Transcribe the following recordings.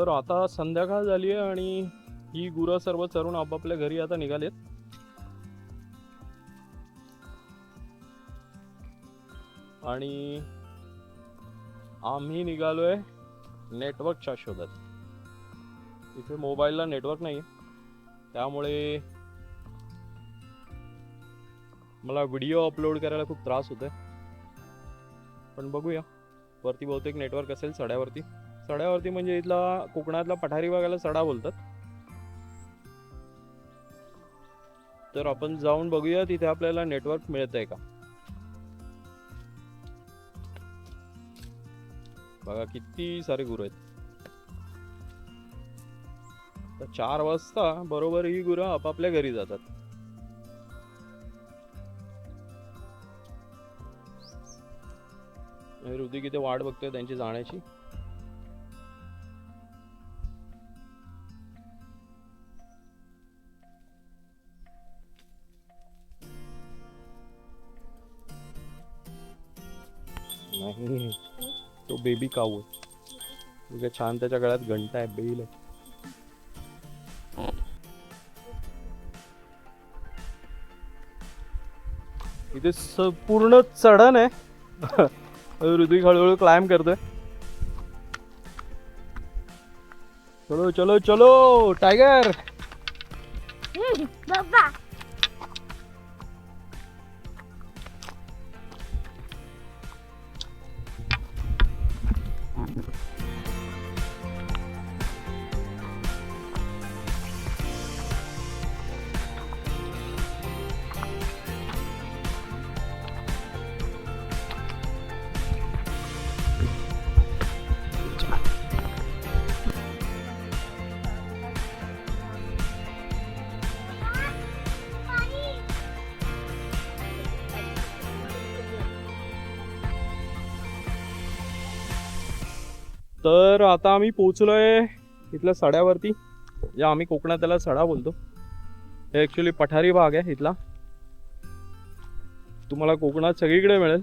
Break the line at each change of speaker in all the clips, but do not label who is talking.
तर आता संध्याकाळ झाली आहे आणि ही गुरं सर्व चरून आपापल्या घरी आता निघालेत. आणि आम्ही निघालोय नेटवर्कच्या शोधात. इथे मोबाईलला नेटवर्क नाही त्यामुळे मला व्हिडिओ अपलोड करायला खूप त्रास होतोय. पण बघूया. वरती बहुतेक नेटवर्क असेल सड्यावरती. सड्यावरती म्हणजे इथला कोकणातला पठारी भागाला सडा बोलतात. तर आपण जाऊन बघूया तिथे आपल्याला नेटवर्क मिळत आहे का? बघा किती सारे गुरु आहेत. तर चार वाजता बरोबर ही गुरं आपापल्या घरी जातात. हृदय किती इथे वाट बघतोय त्यांची जाण्याची. नाही. तो बेबी काऊ आहे? तुझ्या छान त्याच्या गळ्यात घंटा आहे बेल आहे. इथे पूर्ण चढण आहे. ऋतिक हळूहळू क्लाइम करतोय. चलो चलो चलो टायगर
बाबा.
तर आता आम्ही पोचलोय इथल्या सड्यावरती. जे आम्ही कोकणात त्याला सडा बोलतो. हे ॲक्च्युली पठारी भाग आहे इथला. तुम्हाला कोकणात सगळीकडे मिळेल.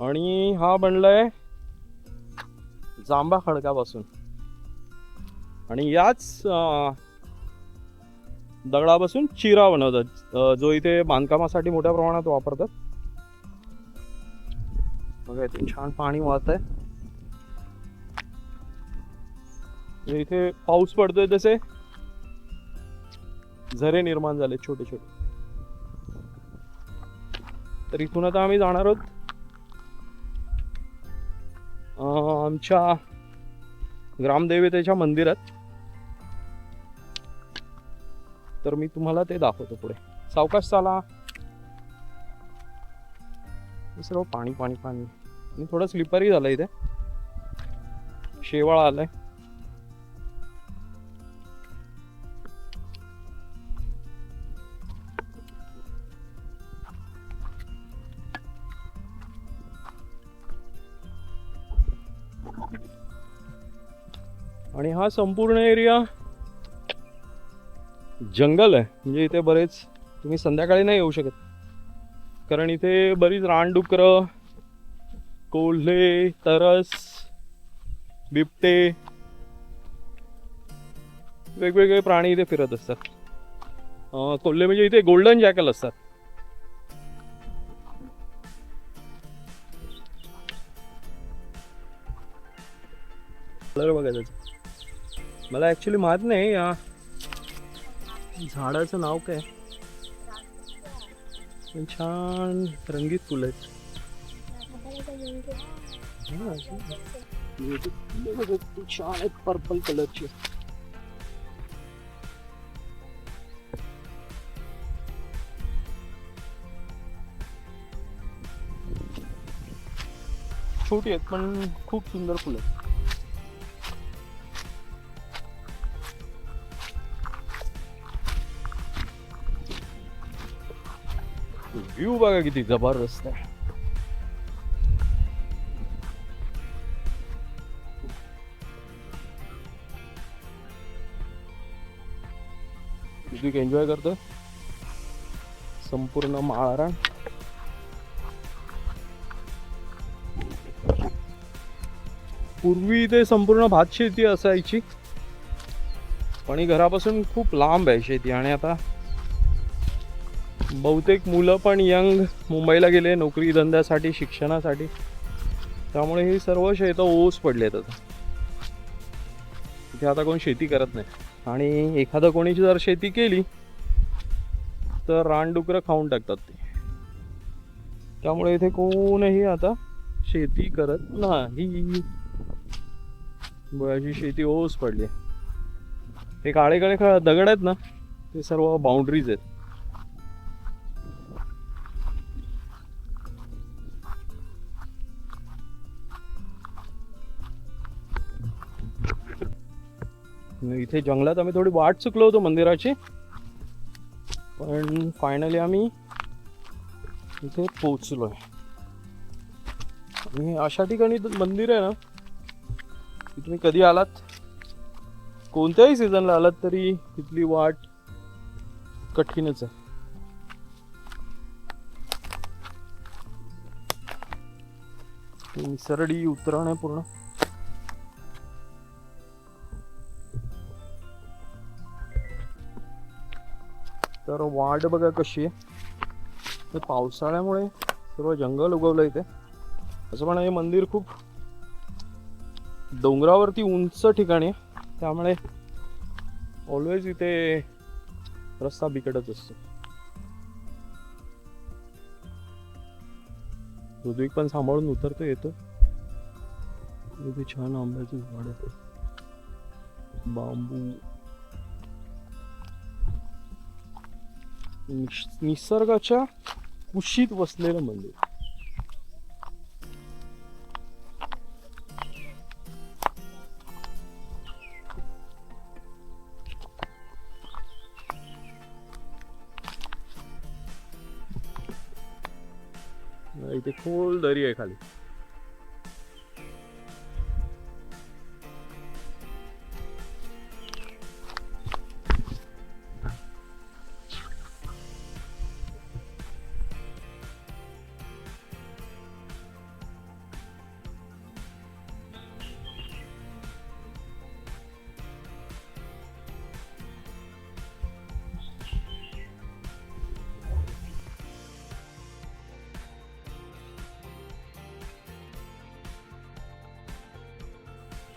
आणि हा बनलाय जांबा खडकापासून. आणि याच दगडापासून चिरा बनवतात. जो इथे बांधकामासाठी मोठ्या प्रमाणात वापरतात. बघा इथे छान पाणी वाहत आहे म्हणजे इथे पाऊस पडतोय तसे. झरे निर्माण झाले छोटे छोटे. तर इथून आता आम्ही जाणार आहोत. अं, आमच्या ग्रामदेवतेच्या मंदिरात. तर मी तुम्हाला ते दाखवतो पुढे. सावकाश चाला. सर्व पाणी पाणी पाणी. आणि थोडं स्लिपरही झालं इथे. शेवाळ आलाय. आणि हा संपूर्ण एरिया जंगल आहे. म्हणजे इथे बरेच तुम्ही संध्याकाळी नाही येऊ शकत. कारण इथे बरीच रानडुकरं कोल्हे तरस बिबटे वेगवेगळे प्राणी इथे फिरत असतात. कोल्हे म्हणजे इथे गोल्डन जॅकल असतात. कलर बघायचा मला ऍक्च्युली माहीत नाही या झाडाचं नाव काय पण छान रंगीत फुलं आहेत. छान आहेत पर्पल कलरचे छोटी आहेत पण खूप सुंदर फुलं आहेत. व्ह्यू बघा किती जबरदस्त आहे ऋतिक एन्जॉय करतो संपूर्ण माळारान पूर्वी इथे संपूर्ण भात शेती असायची. पण ही घरापासून खूप लांब आहे शेती. आणि आता बहुतेक मुलं पण यंग मुंबईला गेले नोकरी धंद्यासाठी शिक्षणासाठी. त्यामुळे ही सर्व शेतं ओस पडले आहेत आता आता कोण शेती करत नाही. आणि एखादं कोणी जर शेती केली तर रानडुकरं खाऊन टाकतात ते. त्यामुळे इथे कोणही आता शेती करत नाही. बघायची शेती ओस पडली. आहे. हे काळे काळे दगड आहेत ना ते सर्व बाउंड्रीज आहेत. इथे जंगलात आम्ही थोडी वाट चुकलो होतो मंदिराची. पण फायनली आम्ही इथे पोचलोय आणि अशा ठिकाणी मंदिर आहे ना की तुम्ही कधी आलात? कोणत्याही सीझनला आलात तरी तिथली वाट कठीणच आहे. सरडी उतरण आहे पूर्ण. तर वाट बघा कशी आहे. तर पावसाळ्यामुळे सर्व जंगल उगवलं इथे. असं पण हे मंदिर खूप डोंगरावरती उंच ठिकाणी आहे. त्यामुळे ऑलवेज इथे रस्ता बिकटच असतो. ऋद्विक पण सांभाळून उतरतो येतो. छान आंब्याची झाड आहे बांबू. निसर्गाच्या कुशीत वसलेलं मंदिर. इथे खोल दरी आहे खाली.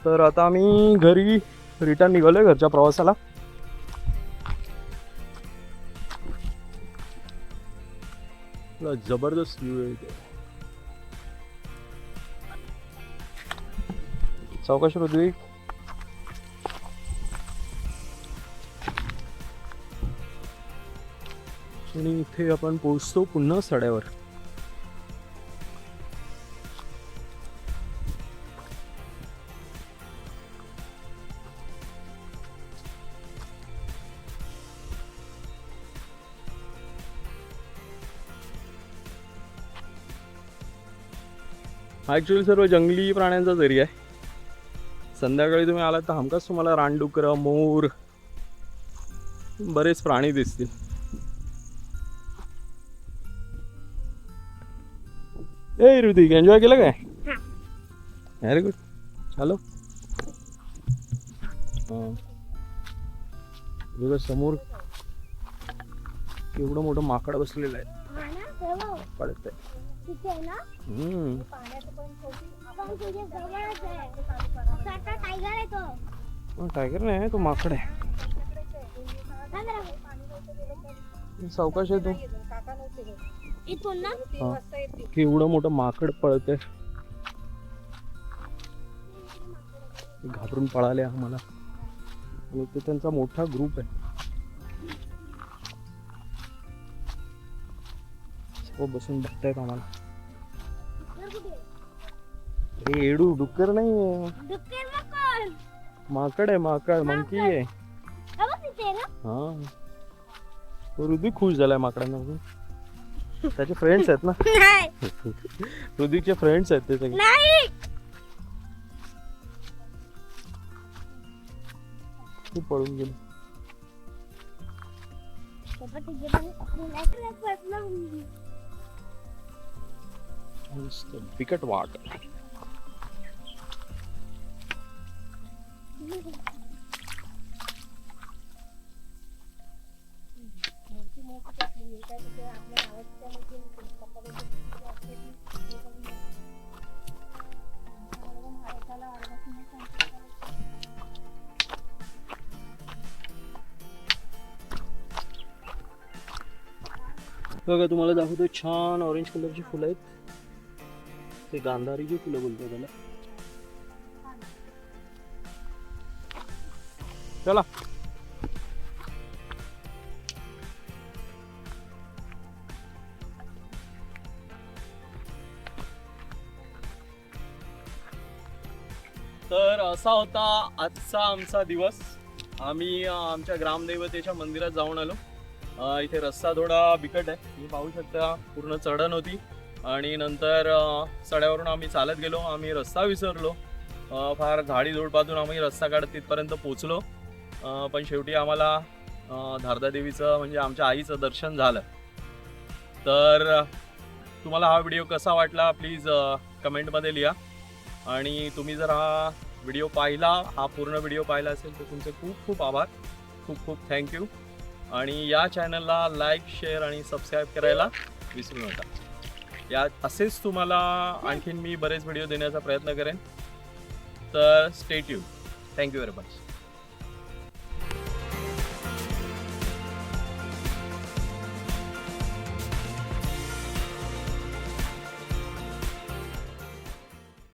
तर आता आम्ही घरी रिटर्न निघालोय घरच्या प्रवासाला. जबरदस्त व्ह्यू आहे सावकाश ऋत्विक आणि इथे आपण पोहोचतो पुन्हा सड्यावर. हा ॲक्च्युली सर्व जंगली प्राण्यांचाच एरिया आहे संध्याकाळी तुम्ही आलात तर हमखास तुम्हाला रानडुकरं मोर बरेच प्राणी दिसतील. ए ऋतिक एन्जॉय केलं काय? व्हेरी गुड हॅलो बघा समोर केवढं मोठं माकड बसलेलं आहे.
हा
पडत आहे
तिथे आहे ना
हम्म.
पण तुझ्या जवळच आहे. असा आता टायगर आहे तो.
पण टायगर नाही तो माकड आहे.
थांब जरा.
सावकाश आहे तो.
इथून ना?
हा. मोठं माकड पळत घाबरून पळाले आम्हाला आणि ते त्यांचा मोठा ग्रुप आहे. सर्व बसून बघतायत आम्हाला. एडू डुक्कर नाही
डुक्कर मग कोण?
माकड आहे माकड मंकी आहे.
हा बघ तिथे आहे ना.
हा. ऋतिक खुश झालाय माकडांना बघून. त्याचे फ्रेंड्स आहेत ना.
नाही.
ऋतिकचे फ्रेंड्स आहेत ते सगळे.
नाही.
खूप पळून गेले.
तिथे पण नाही
बिकट वाट बघा तुम्हाला दाखवतो छान ऑरेंज कलरची फुलं आहेत. ते गांधारीची फुलं बोलतो त्याला. चला. तर असा होता आजचा आमचा दिवस. आम्ही आमच्या ग्रामदेवतेच्या मंदिरात जाऊन आलो. इथे रस्ता थोडा बिकट आहे. तुम्ही पाहू शकता पूर्ण चढण होती. आणि नंतर सड्यावरून आम्ही चालत गेलो. आम्ही रस्ता विसरलो. फार झाडी झुडपातून आम्ही रस्ता काढत तिथपर्यंत पोचलो. पण शेवटी आम्हाला धारदा देवीचं म्हणजे आमच्या आईचं दर्शन झालं. तर तुम्हाला हा व्हिडिओ कसा वाटला प्लीज कमेंटमध्ये लिहा. आणि तुम्ही जर हा व्हिडिओ पाहिला हा पूर्ण व्हिडिओ पाहिला असेल तर तुमचे खूप खूप आभार. खूप खूप थँक्यू. आणि या चॅनलला लाईक शेअर आणि सबस्क्राईब करायला विसरू नका. या असेच तुम्हाला आणखीन मी बरेच व्हिडिओ देण्याचा प्रयत्न करेन. तर state you thank you very much